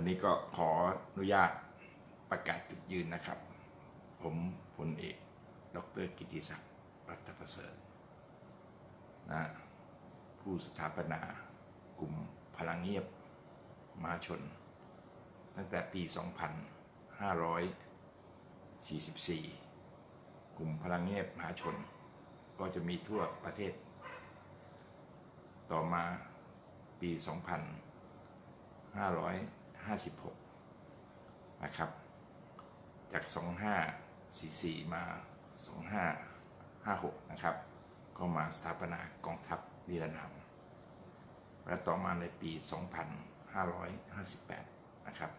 วันนี้ก็ขออนุญาตประกาศจุดยืนนะครับ ผมพลเอก ดรกิติศักดิ์รัตประเสริฐนะผู้สถาปนากลุ่มพลังเงียบมาชน ตั้งแต่ปี 2544 กลุ่มพลังเงียบมหาชน ก็จะมีทั่วประเทศ ต่อมาปี 2556 นะครับ จาก 2544 มา 2556 นะครับ ก็มาสถาปนากองทัพนิรนามและต่อมาในปี 2558 นะครับ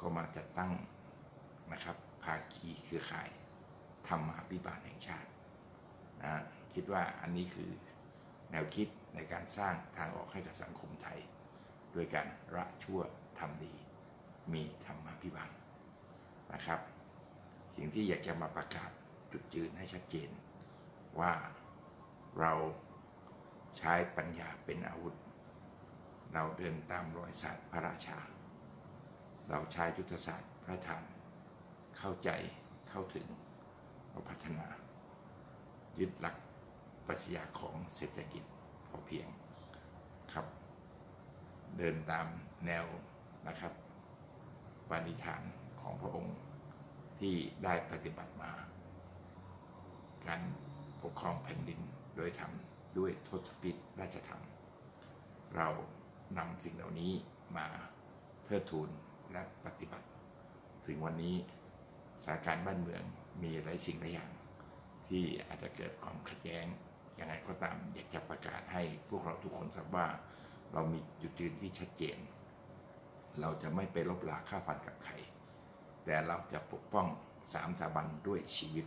ก็มาจัดตั้งนะครับภาคีเครือข่ายธรรมาภิบาลแห่งชาตินะคิดว่าอันนี้คือแนวคิดในการสร้างทางออกให้กับสังคมไทย โดยการละชั่ว ทำดี มีธรรมาภิบาลนะครับ สิ่งที่อยากจะมาประกาศจุดยืนให้ชัดเจน ว่าเราใช้ปัญญาเป็นอาวุธ เราเดินตามรอยศาสตร์พระราชา เราใช้ยุทธศาสตร์พระธรรมเข้าใจเข้าถึงเราพัฒนา ยึดหลักปรัชญาของเศรษฐกิจพอเพียงครับ เดินตามแนว นะครับปณิธานของพระองค์ที่ได้ปฏิบัติมา การปกครองแผ่นดินโดยทำด้วยทศพิธราชธรรม เรานำสิ่งเหล่านี้มาเทิดทูนและปฏิบัติ ถึงวันนี้สถานการณ์บ้านเมืองมีหลายสิ่งหลายอย่าง ที่อาจจะเกิดความขัดแย้งยังไงก็ตามอยากจะประกาศให้พวกเราทุกคนทราบว่า เรามีจุดยืนที่ชัดเจน เราจะไม่ไปลบลาค่าฟันกับใคร แต่เราจะปกป้องสามสถาบันด้วยชีวิต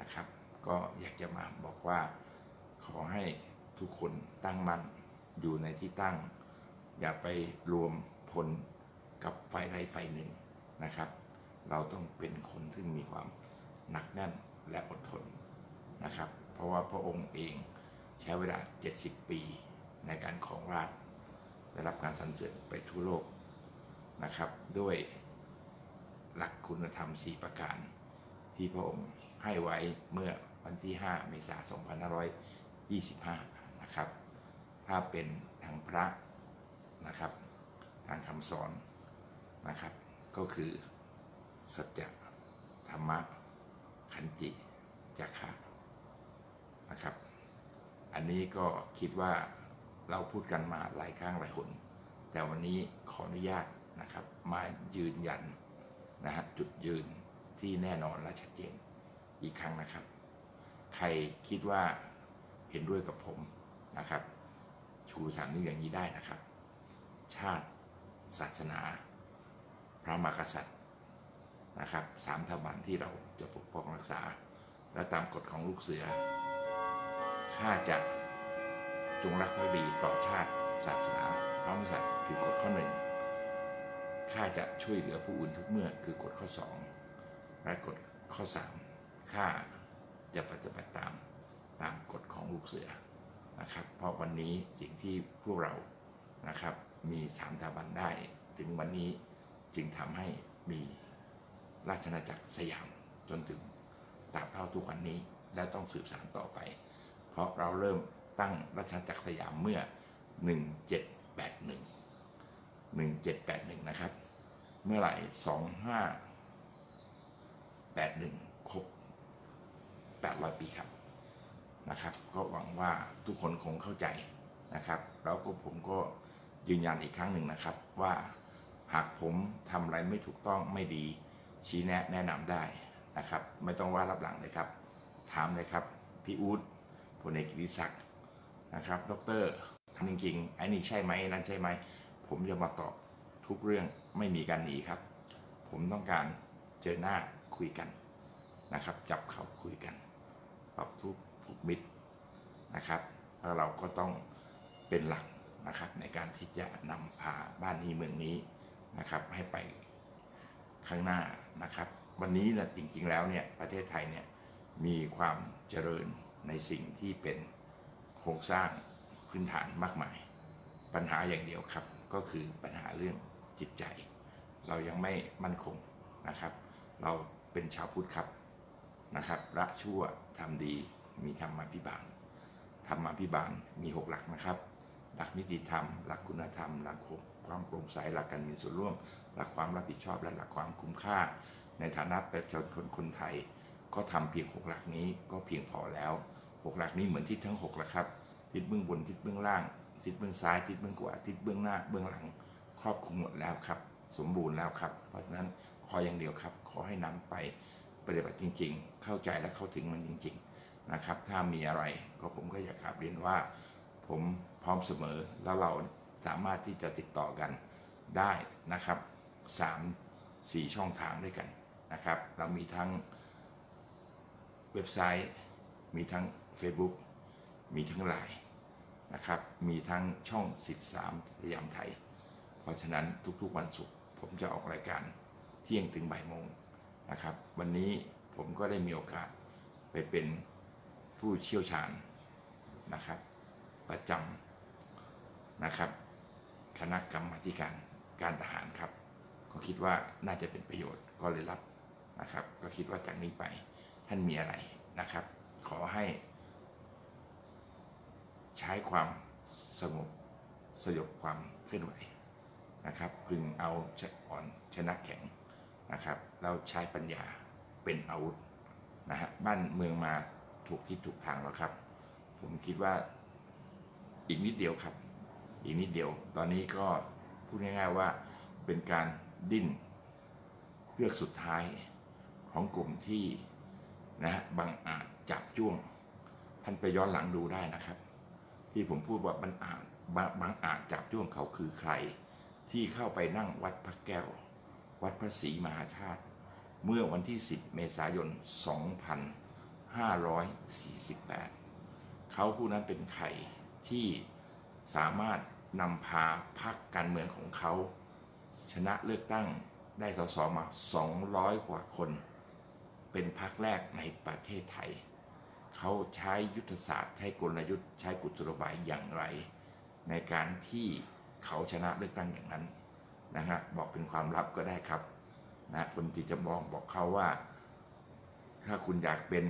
นะครับ ก็อยากจะมาบอกว่าขอให้ทุกคนตั้งมั่นอยู่ในที่ตั้ง อย่าไปรวมพลกับฝ่ายใดฝ่ายหนึ่งนะครับ เราต้องเป็นคนที่มีความหนักแน่นและอดทนนะครับ เพราะว่าพระองค์เองใช้เวลา 70 ปีในการของราช ได้รับการสรรเสริญไปทั่วโลกนะครับ ด้วยหลักคุณธรรม 4 ประการ ที่พระองค์ให้ไว้เมื่อวันที่ 5 เมษายน 2525 นะครับ ถ้าเป็นทางพระนะครับ ทางคำสอนนะครับ ก็คือ สัจธรรมะขันติจักขะนะครับ อันนี้ก็คิดว่า เราพูดกันมาหลายครั้งหลายคนแต่วันนี้ขออนุญาตนะครับมายืนยันนะฮะจุดยืนที่แน่นอนและชัดเจนอีกครั้งนะครับ ใครคิดว่าเห็นด้วยกับผมนะครับ ชูสามนิ้วอย่างนี้ได้นะครับ ชาติศาสนา พระมหากษัตริย์นะครับสามสถาบันที่เราจะปกป้องรักษา และตามกฎของลูกเสือข้าจะ จงรักภักดีต่อชาติ ศาสนาพระมหากษัตริย์คือกฎข้อหนึ่งข้าจะช่วยเหลือผู้อื่นทุกเมื่อคือกฎข้อสองและกฎข้อสามข้าจะปฏิบัติตามตามกฎของลูกเสือนะครับ เพราะวันนี้สิ่งที่พวกเรานะครับมีสามสถาบันได้ ถึงวันนี้จึงทำให้มีราชนาจักรสยามจนถึงตราบเท่าทุกวันนี้และต้องสืบสานต่อไป เพราะเราเริ่ม ตั้งราชนาจักรสยามเมื่อ 1781 1781 นะครับ เมื่อไหร่ 2581 ครบ 800 ปีครับนะครับ ก็หวังว่าทุกคนคงเข้าใจนะครับ แล้วก็ผมก็ยืนยันอีกครั้งหนึ่งนะครับว่าหากผมทำอะไรไม่ถูกต้องไม่ดี ชี้แนะแนะนำได้นะครับ ไม่ต้องว่ารับหลังเลยครับ ถามเลยครับ พี่อู๊ดพลเอกกิติศักดิ์ นะครับดรทำจริงๆไอ้นี่ใช่ไหมนั่นใช่ไหม ผมจะมาตอบทุกเรื่องไม่มีการหนีครับ ผมต้องการเจอหน้าคุยกันนะครับ จับเขาคุยกันปรับทุกผูกมิตรนะครับแล้วเราก็ต้องเป็นหลักนะครับในการที่จะนำพาบ้านนี้เมืองนี้นะครับ ให้ไปข้างหน้านะครับ วันนี้นะจริงๆแล้วเนี่ยประเทศไทยเนี่ยมีความเจริญในสิ่งที่เป็น โครงสร้างพื้นฐานมากมาย ปัญหาอย่างเดียวครับ ก็คือปัญหาเรื่องจิตใจ เรายังไม่มั่นคงนะครับ เราเป็นชาวพุทธครับนะครับละชั่วทำดีมีธรรมาภิบาลธรรมาภิบาลมี 6 หลักนะครับ หลักนิติธรรม หลักคุณธรรม หลักความโปร่งใส หลักการมีส่วนร่วม หลักความรับผิดชอบ และหลักความคุ้มค่า ในฐานะประชาชนคนไทย ก็ทำเพียง 6 หลักนี้ก็เพียงพอแล้ว 6 หลักนี้เหมือนทิศทั้ง6แล้วครับ ทิศเบื้องบนทิศเบื้องล่าง ทิศเบื้องซ้ายทิศเบื้องขวาทิศเบื้องหน้าเบื้องหลัง ครอบคลุมหมดแล้วครับ สมบูรณ์แล้วครับ เพราะฉะนั้นขออย่างเดียวครับ ขอให้นำไปปฏิบัติจริง ๆ เข้าใจและเข้าถึงมันจริง ๆนะครับ ถ้ามีอะไรก็ผมก็อยากกราบเรียนว่า ผมพร้อมเสมอแล้วเราสามารถที่จะติดต่อกันได้นะครับ 3 4 ช่องทางด้วยกันนะครับ เรามีทั้งเว็บไซต์มีทั้ง Facebook มีทั้งไลน์นะครับ มีทั้งช่อง 13สยามไทย เพราะฉะนั้นทุกๆวันศุกร์ผมจะออกรายการเที่ยงถึงบ่ายโมงนะครับ วันนี้ผมก็ได้มีโอกาสไปเป็นผู้เชี่ยวชาญนะครับ ประจำนะครับ คณะกรรมาการการทหารครับ ก็คิดว่าน่าจะเป็นประโยชน์ก็เลยรับนะครับ ก็คิดว่าจากนี้ไปท่านมีอะไรนะครับ ขอให้ ใช้ความสงบสยบความเคลื่อนไหวนะครับพึงเอาชอ่อนชนะแข็งนะครับ เราใช้ปัญญาเป็นอาวุธนะฮะบ้านเมืองมาถูกที่ถูกทางแล้วครับ ผมคิดว่าอีกนิดเดียวครับ อีกนิดเดียว ตอนนี้ก็พูดง่ายๆว่าเป็นการดิ้นเลือกสุดท้ายของกลุ่มที่นะฮะบังอาจจับจ้วง ท่านไปย้อนหลังดูได้นะครับ ที่ผมพูดว่าบังอาจบางบางอาจจับจ้วงเขาคือใคร ที่เข้าไปนั่งวัดพระแก้ว วัดพระศรีมหาธาตุเมื่อวันที่ 10 เมษายน 2548 เขาผู้นั้นเป็นใครที่สามารถนำพาพรรคการเมืองของเขา ชนะเลือกตั้งได้สสมา 200 กว่าคน เป็นพรรคแรกในประเทศไทย เขาใช้ยุทธศาสตร์ ใช้กลยุทธ์ใช้กุศโลบายอย่างไร ในการที่เขาชนะเลือกตั้งอย่างนั้นนะฮะบอกเป็นความลับก็ได้ครับนะคนที่จะบอกบอกเขาว่า ถ้าคุณอยากเป็น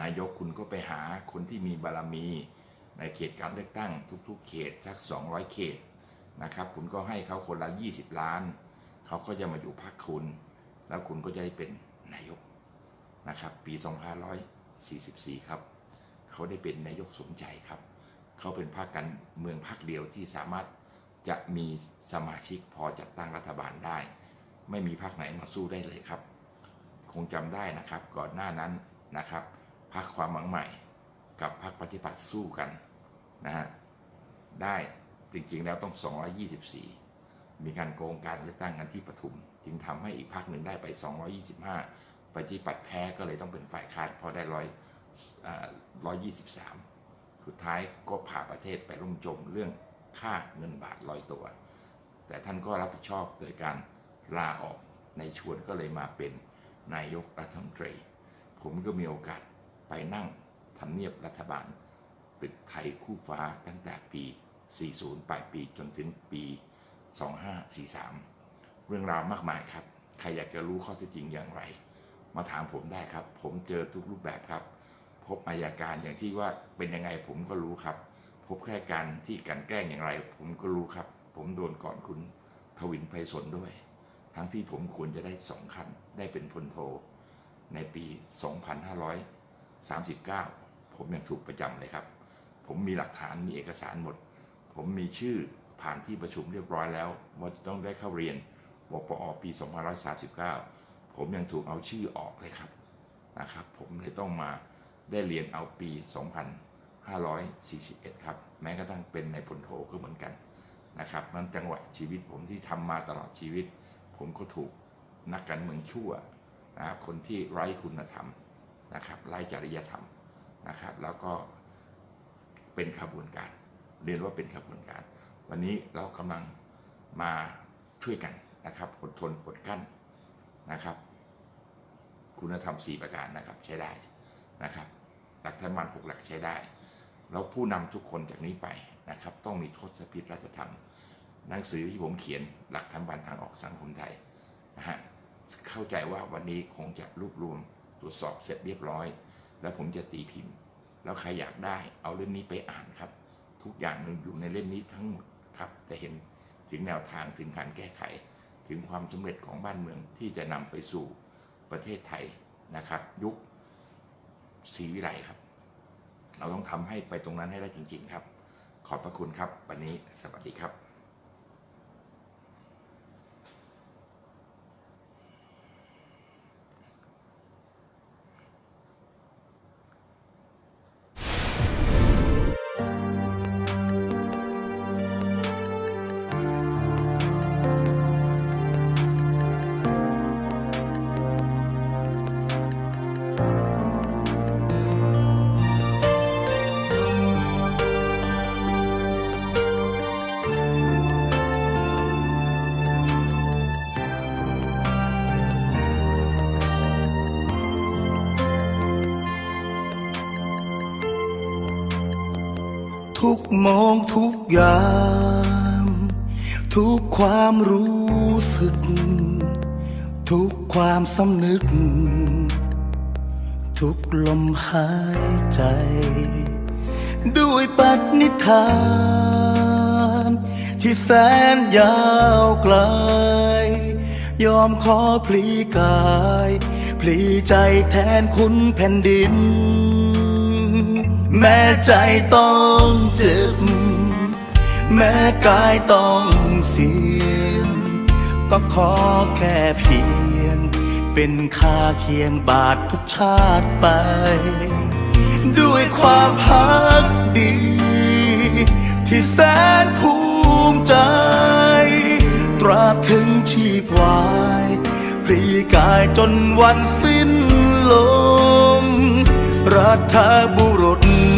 นายกคุณก็ไปหาคนที่มีบารมี ในเขตการเลือกตั้ง ทุก ๆ เขตสัก 200 เขตนะครับ คุณก็ให้เขาคนละ 20 ล้าน เขาก็จะมาอยู่พรรคคุณ แล้วคุณก็จะได้เป็นนายกนะครับ ปี 44 ครับ เขาได้เป็นนายกสมใจครับ เขาเป็นพรรคการเมืองพรรคเดียวที่สามารถจะมีสมาชิกพอจัดตั้งรัฐบาลได้ ไม่มีพรรคไหนมาสู้ได้เลยครับ คงจำได้นะครับ ก่อนหน้านั้นนะครับพรรคความหวังใหม่ กับพรรคปฏิบัติสู้กันนะฮะได้จริงๆแล้วต้อง 224 มีการโกงการเลือกตั้งกันที่ปทุม จึงทำให้อีกพรรคหนึ่งได้ไป 225 ปฏิปัติแพ้ก็เลยต้องเป็นฝ่ายค้านเพราะได้ร้อยร้อยยี่สิบสามสุดท้ายก็พาประเทศไปร่มจมเรื่องค่าเงินบาทลอยตัว แต่ท่านก็รับผิดชอบโดยการลาออกในชวนก็เลยมาเป็นนายกรัฐมนตรี ผมก็มีโอกาสไปนั่งทำเนียบรัฐบาล ตึกไทยคู่ฟ้าตั้งแต่ปี 40 ปลายปีจนถึงปี 2543 เรื่องราวมากมายครับ ใครอยากจะรู้ข้อเท็จจริงอย่างไร มาถามผมได้ครับ ผมเจอทุกรูปแบบครับ พบอายการอย่างที่ว่าเป็นยังไงผมก็รู้ครับ พบแค่การที่กันแกล้งอย่างไร ผมก็รู้ครับ ผมโดนก่อนคุณทวินไพศาลด้วย ทั้งที่ผมควรจะได้สองขั้นได้เป็นพลโท ในปี 2539 ผมยังถูกประจำเลยครับ ผมมีหลักฐานมีเอกสารหมด ผมมีชื่อผ่านที่ประชุมเรียบร้อยแล้วว่าจะต้องได้เข้าเรียนวปอปี 2539 ผมยังถูกเอาชื่อออกเลยครับนะครับ ผมเลยต้องมาได้เรียนเอาปี 2541 ครับ แม้กระทั่งเป็นในพลโทก็เหมือนกันนะครับนั้นจังหวะชีวิตผมที่ทำมาตลอดชีวิต ผมก็ถูกนักการเมืองชั่วนะครับคนที่ไร้คุณธรรมนะครับไร้จริยธรรมนะครับ แล้วก็เป็นขบวนการ เรียนว่าเป็นขบวนการ วันนี้เรากำลังมาช่วยกันนะครับอดทนอดกั้น นะครับ คุณธรรม 4 ประการนะครับใช้ได้นะครับ หลักธรรมันหกหลักใช้ได้ แล้วผู้นำทุกคนจากนี้ไปนะครับ ต้องมีทศพิธราชธรรม หนังสือที่ผมเขียนหลักธรรมบันทางออกสังคมไทยนะฮะเข้าใจว่าวันนี้คงจะรวบรวมตรวจสอบเสร็จเรียบร้อย แล้วผมจะตีพิมพ์ แล้วใครอยากได้เอาเล่มนี้ไปอ่านครับ ทุกอย่างอยู่ในเล่มนี้ทั้งหมดครับจะเห็นถึงแนวทางถึงการแก้ไข ถึงความสำเร็จของบ้านเมืองที่จะนำไปสู่ประเทศไทยนะครับ ยุคศรีวิไลครับ เราต้องทำให้ไปตรงนั้นให้ได้จริง ๆ ครับ ขอบพระคุณครับ วันนี้สวัสดีครับ ทุกมองทุกยามทุกความรู้สึก ทุกความสำนึก ทุกลมหายใจ ด้วยปัจนิทาน ที่แสนยาวไกล ยอมขอพลีกาย พลีใจแทนคุณแผ่นดิน แม้ใจต้องเจ็บ แม้กายต้องเสียง ก็ขอแค่เพียง เป็นค่าเคียงบาททุกชาติไป ด้วยความพักดี ที่แสนภูมิใจ ตราบถึงชีพวายพลีกายจนวันสิ้นลมรัฐบุรุษ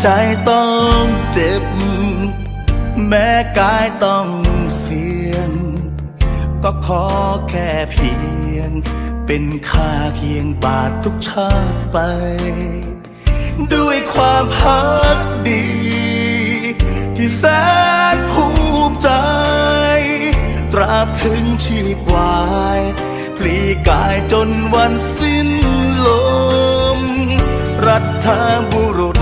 ใจต้องเจ็บ แม้กายต้องเสียง ก็ขอแค่เพียง เป็นค่าเคียงบาททุกชาติไป ด้วยความพักดี ที่แสนภูมิใจ ตราบถึงชีพวายพลีกายจนวันสิ้นลม รัฐบุรุษ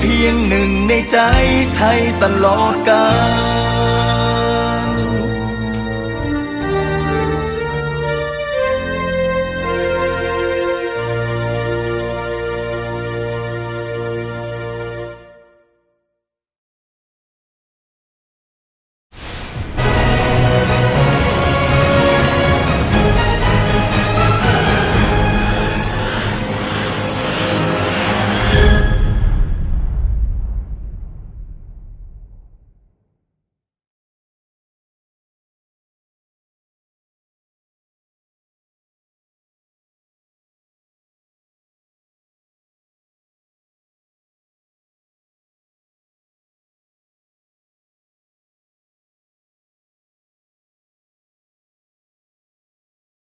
เพียงหนึ่งในใจไทยตลอดกาล